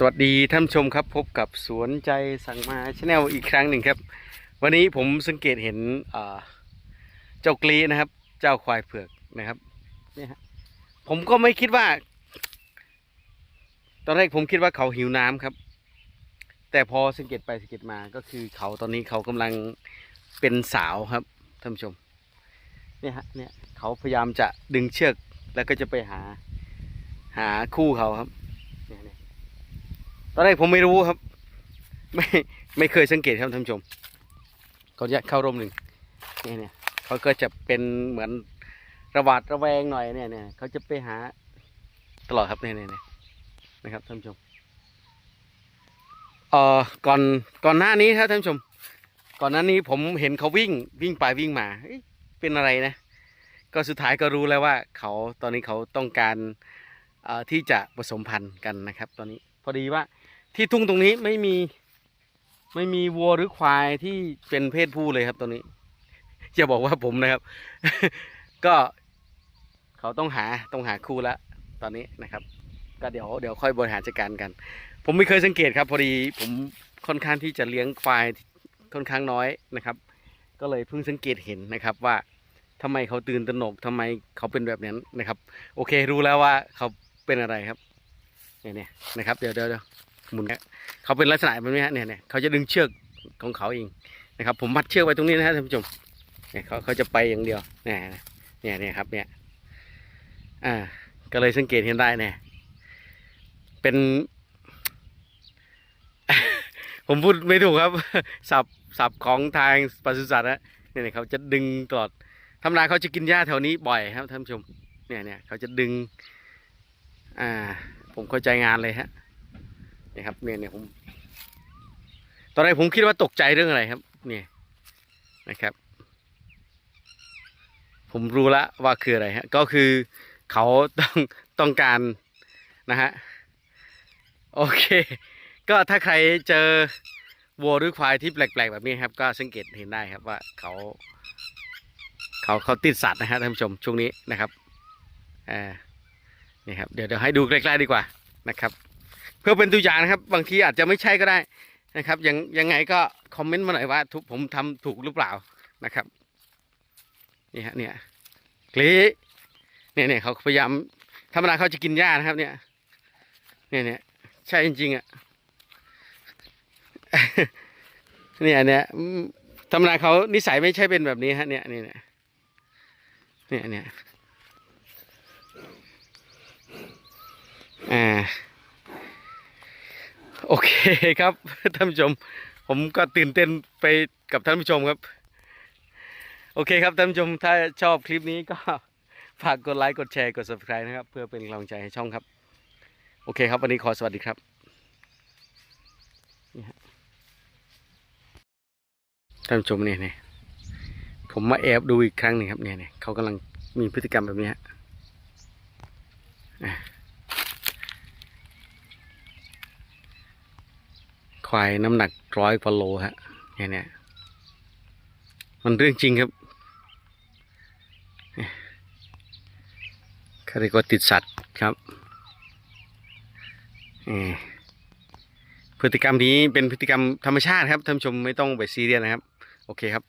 สวัสดีท่านชมครับพบกับสวนใจสั่งมาชาแนลอีกครั้งหนึ่งครับ วันนี้ผมสังเกตเห็นเจ้ากรีนะครับ เจ้าควายเผือกนะครับนี่ฮะผมก็ไม่คิดว่า ตอนแรกผมคิดว่าเขาหิวน้ำครับ แต่พอสังเกตไปสังเกตมาก็คือเขาตอนนี้เขากำลังเป็นสาวครับท่านผู้ชมเนี่ยฮะเนี่ยเขาพยายามจะดึงเชือกแล้วก็จะไปหาหาคู่เขาครับ อนแรกผมไม่รู้ครับ ไม่ไม่เคยสังเกตครับท่านผู้ชมเขาจะเข้าร่มหนึ่งเนี่ยเนี่ยเขาก็จะเป็นเหมือนระบาดระแวงหน่อยเนี่ยเนี่ยเขาจะไปหาตลอดครับเนี่ยเนี่ยนะครับท่านผู้ชมเอ่อก่อนก่อนหน้านี้ครับท่านผู้ชม ก่อนหน้านี้ผมเห็นเขาวิ่งวิ่งไปวิ่งมาเป็นอะไรนะ ก็สุดท้ายก็รู้แล้วว่าเขาตอนนี้เขาต้องการที่จะผสมพันธุ์กันนะครับ ตอนนี้พอดีว่า ที่ทุ่งตรงนี้ไม่มีไม่มีวัวหรือควายที่เป็นเพศผู้เลยครับตอนนี้จะบอกว่าผมนะครับ ก็เขาต้องหาต้องหาคู่แล้วตอนนี้นะครับ ก็เดี๋ยวเดี๋ยวค่อยบริหารจัดการกัน ผมไม่เคยสังเกตครับ พอดีผมค่อนข้างที่จะเลี้ยงควายค่อนข้างน้อยนะครับ ก็เลยเพิ่งสังเกตเห็นนะครับว่าทำไมเขาตื่นตระหนกทำไมเขาเป็นแบบนั้นนะครับ โอเครู้แล้วว่าเขาเป็นอะไรครับเนี่ยนะครับ เดี๋ยวเดี๋ยว หมุนเขาเป็นลักษณะแบบนี้ฮะเนี่ยเนี่ยเขาจะดึงเชือกของเขาเองนะครับ ผมมัดเชือกไว้ตรงนี้นะฮะท่านผู้ชมเนี่ยเขาเขาจะไปอย่างเดียวเนี่ยเนี่ยเนี่ยครับเนี่ยอ่าก็เลยสังเกตเห็นได้เนี่ยเป็น ผมพูดไม่ถูกครับสับสับของทางปศุสัตว์นะเนี่ยเนี่ยเขาจะดึงตลอดธรรมดาเขาจะกินหญ้าแถวนี้บ่อยครับท่านผู้ชมเนี่ยเนี่ยเขาจะดึง อ่า ผมเข้าใจงานเลยฮะ นี่ครับเนี่ยเนี่ยผม ตอนแรกผมคิดว่าตกใจเรื่องอะไรครับ เนี่ยนะครับ ผมรู้ละว่าคืออะไรฮะ ก็คือเขาต้องต้องการนะฮะ โอเค ก็ถ้าใครเจอวัวหรือควายที่แปลกๆแบบนี้ครับ ก็สังเกตเห็นได้ครับว่าเขาเขาเขาติดสัตว์นะฮะท่านผู้ชมช่วงนี้นะครับอ่านี่ครับเดี๋ยวเดี๋ยวให้ดูใกล้ๆดีกว่านะครับ เพื่อเป็นตัวอย่างนะครับ บางทีอาจจะไม่ใช่ก็ได้นะครับยังยังไงก็คอมเมนต์มาหน่อยว่าทุกผมทำถูกหรือเปล่านะครับนี่ฮะเนี่ยกลีเนี่ยเนี่ยเขาพยายามธรรมดาเขาจะกินหญ้านะครับ เนี่ย เนี่ยเนี่ยใช่จริงๆอะเนี่ยเนี่ยธรรมดาเขานิสัยไม่ใช่เป็นแบบนี้ฮะเนี่ยเนี่ยเนี่ยเนี่ยเนี่ยอ่า โอเคครับท่านผู้ชม ผมก็ตื่นเต้นไปกับท่านผู้ชมครับ โอเคครับท่านผู้ชมถ้าชอบคลิปนี้ก็ฝากกดไลค์กดแชร์กด subscribe นะครับ เพื่อเป็นกำลังใจให้ช่องครับ โอเคครับวันนี้ขอสวัสดีครับท่านผู้ชมเนี่ยเนี่ยผมมาแอบดูอีกครั้งหนึ่งครับเนี่ยเนี่ยเขากำลังมีพฤติกรรมแบบนี้ฮะอะ ควายน้ำหนักร้อยกว่าโลฮะเนี่ยเนี่ยมันเรื่องจริงครับเขาเรียกว่าติดสัตว์ครับเอ่พฤติกรรมนี้เป็นพฤติกรรมธรรมชาติครับท่านชมไม่ต้องไปซีเรียสนะครับ โอเคครับ